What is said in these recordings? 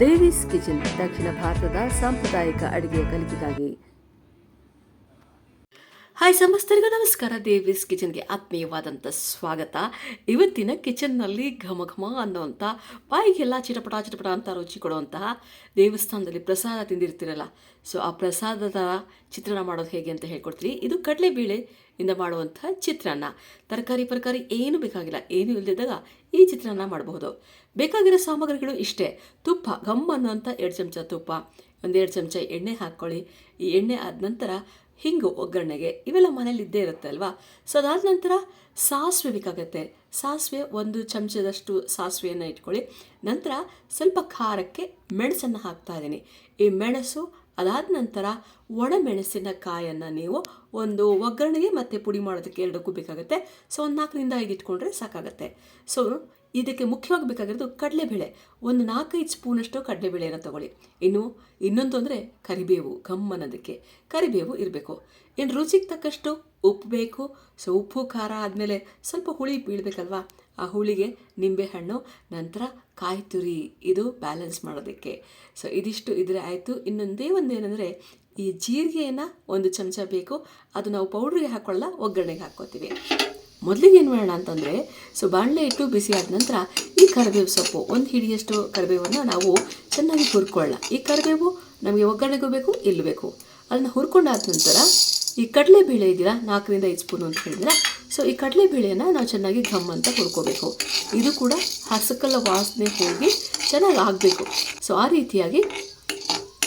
ದೇವೀಸ್ kitchen ದಕ್ಷಿಣ ಭಾರತದ ಸಾಂಪ್ರದಾಯಿಕ ಅಡಿಗೆ ಕಲಿಕೆಗಾಗಿ. ಹಾಯ್ ಸಮಸ್ತರಿಗೂ ನಮಸ್ಕಾರ. ದೇವೀಸ್ ಕಿಚನ್ಗೆ ಆತ್ಮೀಯವಾದಂಥ ಸ್ವಾಗತ. ಇವತ್ತಿನ ಕಿಚನ್ನಲ್ಲಿ ಘಮ ಘಮ ಅನ್ನುವಂಥ ಬಾಯಿಗೆಲ್ಲ ಚಿಟಪಟ ಚಿಟಪಟ ಅಂತ ರುಚಿ ಕೊಡುವಂತಹ ದೇವಸ್ಥಾನದಲ್ಲಿ ಪ್ರಸಾದ ತಿಂದಿರ್ತೀರಲ್ಲ. ಸೊ ಆ ಪ್ರಸಾದದ ಚಿತ್ರಣ ಮಾಡೋದು ಹೇಗೆ ಅಂತ ಹೇಳ್ಕೊಡ್ತೀನಿ. ಇದು ಕಡಲೆಬೇಳೆ ಇಂದ ಮಾಡುವಂಥ ಚಿತ್ರಾನ್ನ ತರಕಾರಿ, ಪರಕಾರಿ ಏನು ಬೇಕಾಗಿಲ್ಲ. ಏನು ಇಲ್ಲದಿದ್ದಾಗ ಈ ಚಿತ್ರಾನ್ನ ಮಾಡಬಹುದು. ಬೇಕಾಗಿರೋ ಸಾಮಗ್ರಿಗಳು ಇಷ್ಟೇ. ತುಪ್ಪ, ಘಮ್ ಅನ್ನುವಂಥ ಎರಡು ಚಮಚ ತುಪ್ಪ, ಒಂದೆರಡು ಚಮಚ ಎಣ್ಣೆ ಹಾಕ್ಕೊಳ್ಳಿ. ಈ ಎಣ್ಣೆ ಆದ ನಂತರ ಹಿಂಗು ಒಗ್ಗರಣೆಗೆ ಇವೆಲ್ಲ ಮನೇಲಿ ಇದ್ದೇ ಇರುತ್ತೆ ಅಲ್ವಾ? ಸೊ ಅದಾದ ನಂತರ ಸಾಸಿವೆ ಬೇಕಾಗುತ್ತೆ. ಸಾಸಿವೆ ಒಂದು ಚಮಚದಷ್ಟು ಸಾಸಿವೆಯನ್ನು ಇಟ್ಕೊಳ್ಳಿ. ನಂತರ ಸ್ವಲ್ಪ ಖಾರಕ್ಕೆ ಮೆಣಸನ್ನು ಹಾಕ್ತಾ ಇದ್ದೀನಿ. ಈ ಮೆಣಸು ಅದಾದ ನಂತರ ಒಣ ಒಣಮೆಣಸಿನಕಾಯನ್ನು ನೀವು ಒಂದು ಒಗ್ಗರಣೆಗೆ ಮತ್ತು ಪುಡಿ ಮಾಡೋದಕ್ಕೆ ಎರಡಕ್ಕೂ ಬೇಕಾಗುತ್ತೆ. ಸೊ ಒಂದು ನಾಲ್ಕರಿಂದ ಐದು ಇಟ್ಕೊಂಡ್ರೆ ಸಾಕಾಗುತ್ತೆ. ಸೊ ಇದಕ್ಕೆ ಮುಖ್ಯವಾಗಿ ಬೇಕಾಗಿರೋದು ಕಡಲೆಬೇಳೆ. ಒಂದು ನಾಲ್ಕೈದು ಸ್ಪೂನಷ್ಟು ಕಡಲೆಬೇಳೆಯನ್ನು ತಗೊಳ್ಳಿ. ಇನ್ನು ಇನ್ನೊಂದು ಅಂದರೆ ಕರಿಬೇವು ಗಮ್ಮನದಕ್ಕೆ ಕರಿಬೇವು ಇರಬೇಕು. ಇನ್ನು ರುಚಿಗೆ ತಕ್ಕಷ್ಟು ಉಪ್ಪು ಬೇಕು. ಸೊ, ಉಪ್ಪು, ಖಾರ ಆದಮೇಲೆ ಸ್ವಲ್ಪ ಹುಳಿ ಬೀಳಬೇಕಲ್ವಾ? ಆ ಹುಳಿಗೆ ನಿಂಬೆಹಣ್ಣು, ನಂತರ ಕಾಯಿ ತುರಿ ಇದು ಬ್ಯಾಲೆನ್ಸ್ ಮಾಡೋದಕ್ಕೆ. ಸೊ, ಇದಿಷ್ಟು ಇದ್ರೆ ಆಯಿತು. ಇನ್ನೊಂದೇ ಒಂದು ಏನಂದರೆ ಈ ಜೀರಿಗೆಯನ್ನು ಒಂದು ಚಮಚ ಬೇಕು. ಅದು ನಾವು ಪೌಡ್ರಿಗೆ ಹಾಕೊಳ್ಳಲ್ಲ, ಒಗ್ಗರಣೆಗೆ ಹಾಕ್ಕೋತೀವಿ. ಮೊದಲಿಗೆ ಏನು ಮಾಡೋಣ ಅಂತಂದರೆ, ಸೊ ಬಾಣಲೆ ಇಟ್ಟು ಬಿಸಿ ಆದ ನಂತರ ಈ ಕರಿಬೇವು ಸೊಪ್ಪು, ಒಂದು ಹಿಡಿಯಷ್ಟು ಕರಿಬೇವನ್ನು ನಾವು ಚೆನ್ನಾಗಿ ಹುರ್ಕೊಳ್ಳೋಣ. ಈ ಕರಿಬೇವು ನಮಗೆ ಒಗ್ಗರಣೆಗೂ ಬೇಕು ಇಲ್ಲಬೇಕು ಅದನ್ನು ಹುರ್ಕೊಂಡಾದ ನಂತರ ಈ ಕಡಲೆಬೇಳೆ ಇದೆಯಲ್ಲ, ನಾಲ್ಕರಿಂದ ಐದು ಸ್ಪೂನ್ ಅಂತ ಹೇಳಿದ್ರೆ ಸೊ ಈ ಕಡಲೆಬೇಳೆಯನ್ನು ನಾವು ಚೆನ್ನಾಗಿ ಘಮ್ ಅಂತ ಹುರ್ಕೋಬೇಕು. ಇದು ಕೂಡ ಹಸಕಲ್ಲ ವಾಸನೆ ಹೋಗಿ ಚೆನ್ನಾಗಿ ಆಗಬೇಕು. ಸೊ ಆ ರೀತಿಯಾಗಿ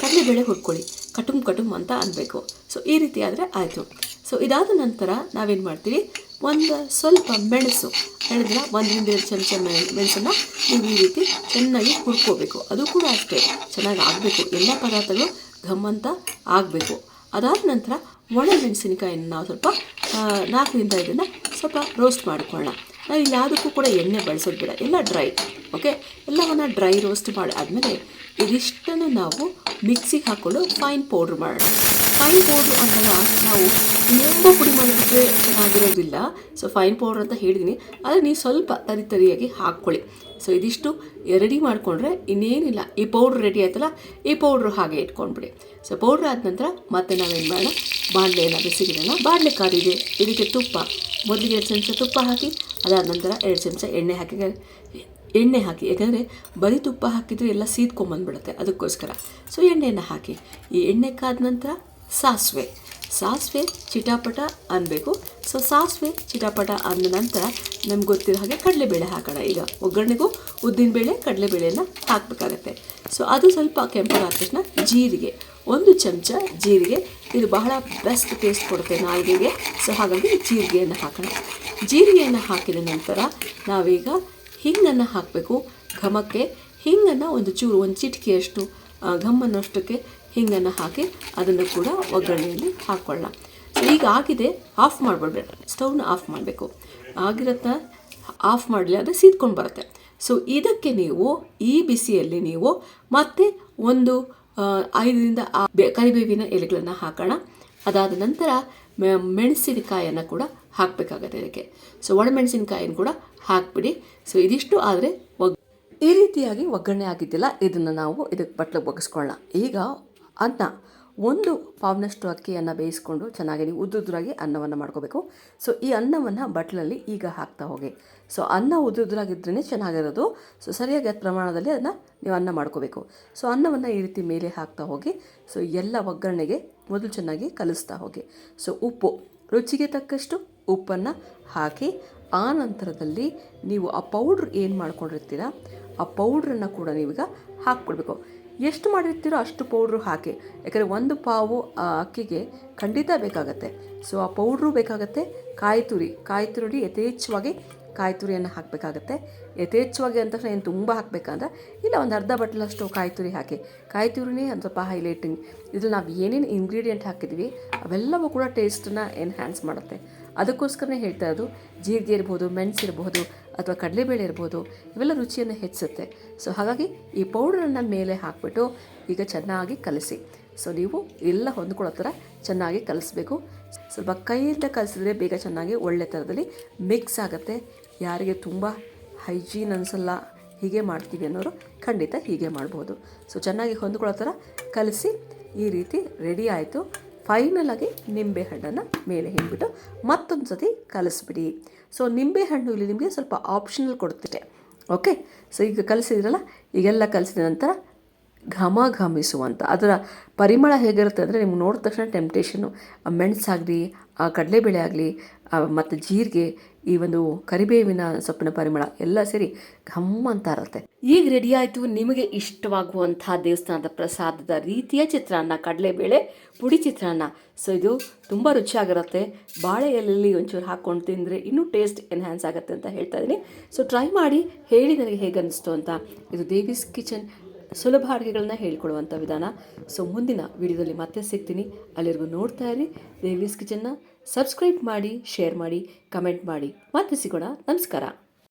ಕಡಲೆಬೇಳೆ ಹುರ್ಕೊಳ್ಳಿ. ಕಟುಮ್ ಕಟುಮ್ ಅಂತ ಅನ್ನಬೇಕು ಸೊ ಈ ರೀತಿ ಆದರೆ ಆಯಿತು. ಸೊ ಇದಾದ ನಂತರ ನಾವೇನು ಮಾಡ್ತೀವಿ? ಒಂದು ಸ್ವಲ್ಪ ಮೆಣಸು ಹೇಳಿದ್ರೆ ಒಂದು ಎರಡು ಚಮಚ ಮೆಣ್ ಮೆಣಸನ್ನು ನೀವು ಈ ರೀತಿ ಚೆನ್ನಾಗಿ ಹುರ್ಕೋಬೇಕು. ಅದು ಕೂಡ ಅಷ್ಟೇ, ಚೆನ್ನಾಗಿ ಆಗಬೇಕು. ಎಲ್ಲ ಪದಾರ್ಥಗಳು ಘಮ್ ಅಂತ ಆಗಬೇಕು. ಅದಾದ ನಂತರ ಒಣ ಮೆಣಸಿನಕಾಯಿನ ನಾವು ಸ್ವಲ್ಪ ನಾಲ್ಕರಿಂದ ಇದನ್ನು ಸ್ವಲ್ಪ ರೋಸ್ಟ್ ಮಾಡ್ಕೊಳ್ಳೋಣ. ನಾವು ಇಲ್ಲಿ ಯಾವುದಕ್ಕೂ ಕೂಡ ಎಣ್ಣೆ ಬಳಸೋದು ಬೇಡ, ಎಲ್ಲ ಡ್ರೈ ಓಕೆ ಎಲ್ಲವನ್ನು ಡ್ರೈ ರೋಸ್ಟ್ ಮಾಡಿ, ಆದಮೇಲೆ ಇದಿಷ್ಟನ್ನು ನಾವು ಮಿಕ್ಸಿಗೆ ಹಾಕ್ಕೊಂಡು ಫೈನ್ ಪೌಡ್ರ್ ಮಾಡೋಣ. ಫೈನ್ ಪೌಡ್ರ್ ಅಂತ ನಾವು ತುಂಬ ಪುಡಿ ಮಾಡೋದಕ್ಕೆ ಚೆನ್ನಾಗಿರೋದಿಲ್ಲ ಸೊ ಫೈನ್ ಪೌಡ್ರ್ ಅಂತ ಹೇಳಿದ್ದೀನಿ ಆದರೆ ನೀವು ಸ್ವಲ್ಪ ತರಿ ತರಿಯಾಗಿ ಹಾಕ್ಕೊಳ್ಳಿ. ಸೊ ಇದಿಷ್ಟು ರೆಡಿ ಮಾಡಿಕೊಂಡ್ರೆ ಇನ್ನೇನಿಲ್ಲ. ಈ ಪೌಡ್ರ್ ರೆಡಿ ಆಯ್ತಲ್ಲ, ಈ ಪೌಡ್ರು ಹಾಗೆ ಇಟ್ಕೊಂಡ್ಬಿಡಿ. ಸೊ ಪೌಡ್ರ್ ಆದ ನಂತರ ಮತ್ತೆ ನಾವೇನು ಮಾಡೋಣ? ಬಾಣಲೆಯನ್ನು ಬಿಸಿಗಿಡೋಣ ಬಾಣಲೆ ಕಾದಿದೆ ಇದಕ್ಕೆ ತುಪ್ಪ. ಮೊದಲಿಗೆ ಎರಡು ಚಮಚ ತುಪ್ಪ ಹಾಕಿ, ಅದಾದ ನಂತರ ಎರಡು ಚಮಚ ಎಣ್ಣೆ ಹಾಕಿ. ಎಣ್ಣೆ ಹಾಕಿ. ಯಾಕಂದರೆ ಬರೀ ತುಪ್ಪ ಹಾಕಿದರೆ ಎಲ್ಲ ಸೀದ್ಕೊಂಬಂದ್ಬಿಡುತ್ತೆ ಅದಕ್ಕೋಸ್ಕರ. ಸೊ ಎಣ್ಣೆಯನ್ನು ಹಾಕಿ. ಈ ಎಣ್ಣೆ ಕಾದ ನಂತರ ಸಾಸಿವೆ. ಸಾಸಿವೆ ಚಿಟಾಪಟ ಅನ್ನಬೇಕು ಸೊ ಸಾಸಿವೆ ಚಿಟಾಪಟ ಅಂದ ನಂತರ ನಮ್ಗೆ ಗೊತ್ತಿರೋ ಹಾಗೆ ಕಡಲೆಬೇಳೆ ಹಾಕೋಣ. ಈಗ ಒಗ್ಗರಣೆಗೂ ಉದ್ದಿನಬೇಳೆ ಕಡಲೆಬೇಳೆಯನ್ನು ಹಾಕಬೇಕಾಗತ್ತೆ. ಸೊ ಅದು ಸ್ವಲ್ಪ ಕೆಂಪಾದ ತಕ್ಷಣ ಜೀರಿಗೆ. ಒಂದು ಚಮಚ ಜೀರಿಗೆ. ಇದು ಬಹಳ ಬೆಸ್ಟ್ ಟೇಸ್ಟ್ ಕೊಡುತ್ತೆ ನಾಲ್ಗೆಗೆ ಸೊ ಹಾಗಾಗಿ ಜೀರಿಗೆಯನ್ನು ಹಾಕೋಣ. ಜೀರಿಗೆಯನ್ನು ಹಾಕಿದ ನಂತರ ನಾವೀಗ ಹಿಂಗನ್ನು ಹಾಕಬೇಕು. ಘಮಕ್ಕೆ ಹಿಂಗನ್ನು ಒಂದು ಚೂರು, ಒಂದು ಚಿಟಿಕೆಯಷ್ಟು ಘಮ್ಮನ್ನಷ್ಟಕ್ಕೆ ಹಿಂಗನ್ನು ಹಾಕಿ ಅದನ್ನು ಕೂಡ ಒಗ್ಗರಣೆಯಲ್ಲಿ ಹಾಕ್ಕೊಳ್ಳೋಣ ಈಗ ಆಗಿದೆ ಆಫ್ ಮಾಡಿಬಿಡ್ಬೇಡ ಸ್ಟವ್ನ ಆಫ್ ಮಾಡಬೇಕು. ಆಗಿರತ್ತ ಆಫ್ ಮಾಡಲಿ ಅದು ಸೀದ್ಕೊಂಡು ಬರುತ್ತೆ. ಸೊ ಇದಕ್ಕೆ ನೀವು ಈ ಬಿಸಿಯಲ್ಲಿ ನೀವು ಮತ್ತೆ ಒಂದು ಐದರಿಂದ ಕರಿಬೇವಿನ ಎಲೆಗಳನ್ನು ಹಾಕೋಣ. ಅದಾದ ನಂತರ ಮೆಣಸಿನಕಾಯನ್ನು ಕೂಡ ಹಾಕಬೇಕಾಗತ್ತೆ ಇದಕ್ಕೆ. ಸೊ ಒಣಮೆಣಸಿನಕಾಯಿನ ಕೂಡ ಹಾಕ್ಬಿಡಿ. ಸೊ ಇದಿಷ್ಟು ಆದರೆ ಒಗ್ ಈ ರೀತಿಯಾಗಿ ಒಗ್ಗರಣೆ ಆಗಿದ್ದಿಲ್ಲ. ಇದನ್ನು ನಾವು ಇದಕ್ಕೆ ಬಟ್ಲಿಗೆ ಒಗ್ಗಿಸ್ಕೊಳ್ಳೋಣ ಈಗ ಅನ್ನ. ಒಂದು ಪಾವ್ನಷ್ಟು ಅಕ್ಕಿಯನ್ನು ಬೇಯಿಸ್ಕೊಂಡು ಚೆನ್ನಾಗಿ ನೀವು ಉದ್ದುದ್ರಾಗಿ ಅನ್ನವನ್ನು ಮಾಡ್ಕೋಬೇಕು. ಸೊ ಈ ಅನ್ನವನ್ನು ಬಟ್ಲಲ್ಲಿ ಈಗ ಹಾಕ್ತಾ ಹೋಗಿ. ಸೊ ಅನ್ನ ಉದ್ದುದ್ರಾಗಿದ್ರೇ ಚೆನ್ನಾಗಿರೋದು. ಸೊ ಸರಿಯಾಗಿ ಪ್ರಮಾಣದಲ್ಲಿ ಅದನ್ನು ನೀವು ಅನ್ನ ಮಾಡ್ಕೋಬೇಕು. ಸೊ ಅನ್ನವನ್ನು ಈ ರೀತಿ ಮೇಲೆ ಹಾಕ್ತಾ ಹೋಗಿ. ಸೊ ಎಲ್ಲ ಒಗ್ಗರಣೆಗೆ ಮೊದಲು ಚೆನ್ನಾಗಿ ಕಲಿಸ್ತಾ ಹೋಗಿ. ಸೊ ಉಪ್ಪು. ರುಚಿಗೆ ತಕ್ಕಷ್ಟು ಉಪ್ಪನ್ನು ಹಾಕಿ, ಆ ನಂತರದಲ್ಲಿ ನೀವು ಆ ಪೌಡ್ರ್ ಏನು ಮಾಡ್ಕೊಂಡಿರ್ತೀರ, ಆ ಪೌಡ್ರನ್ನು ಕೂಡ ನೀವೀಗ ಹಾಕ್ಬಿಡ್ಬೇಕು ಎಷ್ಟು ಮಾಡಿರ್ತೀರೋ ಅಷ್ಟು ಪೌಡ್ರು ಹಾಕಿ. ಯಾಕಂದರೆ ಒಂದು ಪಾವು ಆ ಅಕ್ಕಿಗೆ ಖಂಡಿತ ಬೇಕಾಗತ್ತೆ. ಸೊ ಆ ಪೌಡ್ರು ಬೇಕಾಗತ್ತೆ ಕಾಯಿ ತುರಿ ಕಾಯಿ ತುರಿ ಯಥೇಚ್ಛವಾಗಿ ಕಾಯಿ ತುರಿಯನ್ನು ಹಾಕಬೇಕಾಗತ್ತೆ. ಯಥೇಚ್ಛವಾಗಿ ಅಂತ ಏನು ತುಂಬ ಹಾಕಬೇಕಂದ್ರೆ ಇಲ್ಲ ಒಂದು ಅರ್ಧ ಬಟ್ಲಷ್ಟು ಕಾಯಿ ತುರಿ ಹಾಕಿ. ಕಾಯಿ ತುರಿನೇ ಒಂದು ಸ್ವಲ್ಪ ಹೈಲೈಟಿಂಗ್. ಇದ್ರಲ್ಲಿ ನಾವು ಏನೇನು ಇಂಗ್ರೀಡಿಯೆಂಟ್ ಹಾಕಿದ್ವಿ, ಅವೆಲ್ಲವೂ ಕೂಡ ಟೇಸ್ಟನ್ನ ಎನ್ಹ್ಯಾನ್ಸ್ ಮಾಡುತ್ತೆ. ಅದಕ್ಕೋಸ್ಕರನೇ ಹೇಳ್ತಾ ಇರೋದು, ಜೀರಿಗೆ ಇರ್ಬೋದು, ಮೆಣಸು ಇರ್ಬೋದು, ಅಥವಾ ಕಡಲೆಬೇಳೆ ಇರ್ಬೋದು, ಇವೆಲ್ಲ ರುಚಿಯನ್ನು ಹೆಚ್ಚಿಸುತ್ತೆ. ಸೊ ಹಾಗಾಗಿ ಈ ಪೌಡರನ್ನು ಮೇಲೆ ಹಾಕಿಬಿಟ್ಟು ಈಗ ಚೆನ್ನಾಗಿ ಕಲಸಿ. ಸೊ ನೀವು ಎಲ್ಲ ಹೊಂದ್ಕೊಳ್ಳೋ ಥರ ಚೆನ್ನಾಗಿ ಕಲಿಸ್ಬೇಕು. ಸ್ವಲ್ಪ ಕೈಯಿಂದ ಕಲಿಸಿದ್ರೆ ಬೇಗ ಚೆನ್ನಾಗಿ ಒಳ್ಳೆ ಥರದಲ್ಲಿ ಮಿಕ್ಸ್ ಆಗುತ್ತೆ. ಯಾರಿಗೆ ತುಂಬ ಹೈಜೀನ್ ಅನಿಸಲ್ಲ, ಹೀಗೆ ಮಾಡ್ತೀವಿ ಅನ್ನೋರು ಖಂಡಿತ ಹೀಗೆ ಮಾಡ್ಬೋದು. ಸೊ ಚೆನ್ನಾಗಿ ಹೊಂದ್ಕೊಳ್ಳೋ ಥರ ಕಲಿಸಿ ಈ ರೀತಿ ರೆಡಿ ಆಯಿತು. ಫೈನಲ್ ಆಗಿ ನಿಂಬೆ ಹಣ್ಣನ್ನು ಮೇಲೆ ಹಿಂಬಿಟ್ಟು ಮತ್ತೊಂದು ಸತಿ ಕಲಿಸ್ಬಿಡಿ. ಸೊ ನಿಂಬೆಹಣ್ಣು ಇಲ್ಲಿ ನಿಮಗೆ ಸ್ವಲ್ಪ ಆಪ್ಷನಲ್ ಕೊಡ್ತಿದೆ. ಓಕೆ ಸೊ ಈಗ ಕಲಿಸಿದ್ರಲ್ಲ, ಈಗೆಲ್ಲ ಕಲಿಸಿದ ನಂತರ ಘಮ ಘಮಿಸುವಂಥ ಅದರ ಪರಿಮಳ ಹೇಗಿರುತ್ತೆ ಅಂದರೆ ನಿಮ್ಗೆ ನೋಡಿದ ತಕ್ಷಣ ಟೆಂಪ್ಟೇಷನು ಮೆಣಸಾಗಲಿ ಆ ಕಡಲೆಬೇಳೆ ಆಗಲಿ ಮತ್ತು ಜೀರಿಗೆ, ಈ ಒಂದು ಕರಿಬೇವಿನ ಸೊಪ್ಪಿನ ಪರಿಮಳ ಎಲ್ಲ ಸೇರಿ ಘಮ್ ಅಂತ ಇರುತ್ತೆ. ಈಗ ರೆಡಿ ಆಯಿತು ನಿಮಗೆ ಇಷ್ಟವಾಗುವಂಥ ದೇವಸ್ಥಾನದ ಪ್ರಸಾದದ ರೀತಿಯ ಚಿತ್ರಾನ್ನ, ಕಡಲೆಬೇಳೆ, ಪುಡಿ ಚಿತ್ರಾನ್ನ. ಸೊ ಇದು ತುಂಬ ರುಚಿಯಾಗಿರುತ್ತೆ. ಬಾಳೆ ಎಲೆಯಲ್ಲಿ ಒಂಚೂರು ಹಾಕ್ಕೊಂಡು ತಿಂದರೆ ಇನ್ನೂ ಟೇಸ್ಟ್ ಎನ್ಹ್ಯಾನ್ಸ್ ಆಗುತ್ತೆ ಅಂತ ಹೇಳ್ತಾ ಇದ್ದೀನಿ. ಸೊ ಟ್ರೈ ಮಾಡಿ, ಹೇಳಿ ನನಗೆ ಹೇಗೆ ಅನ್ನಿಸ್ತು ಅಂತ. ಇದು ದೇವೀಸ್ ಕಿಚನ್ ಸುಲಭ ಅಡುಗೆಗಳನ್ನ ಹೇಳ್ಕೊಡುವಂಥ ವಿಧಾನ. ಸೊ ಮುಂದಿನ ವಿಡಿಯೋದಲ್ಲಿ ಮತ್ತೆ ಸಿಗ್ತೀನಿ. ಅಲ್ಲಿವರೆಗೂ ನೋಡ್ತಾ ಇರಿ. ದೇವೀಸ್ ಕಿಚನ್ನ ಸಬ್ಸ್ಕ್ರೈಬ್ ಮಾಡಿ ಶೇರ್ ಮಾಡಿ ಕಮೆಂಟ್ ಮಾಡಿ. ಮತ್ತೆ ಸಿಗೋಣ. ನಮಸ್ಕಾರ.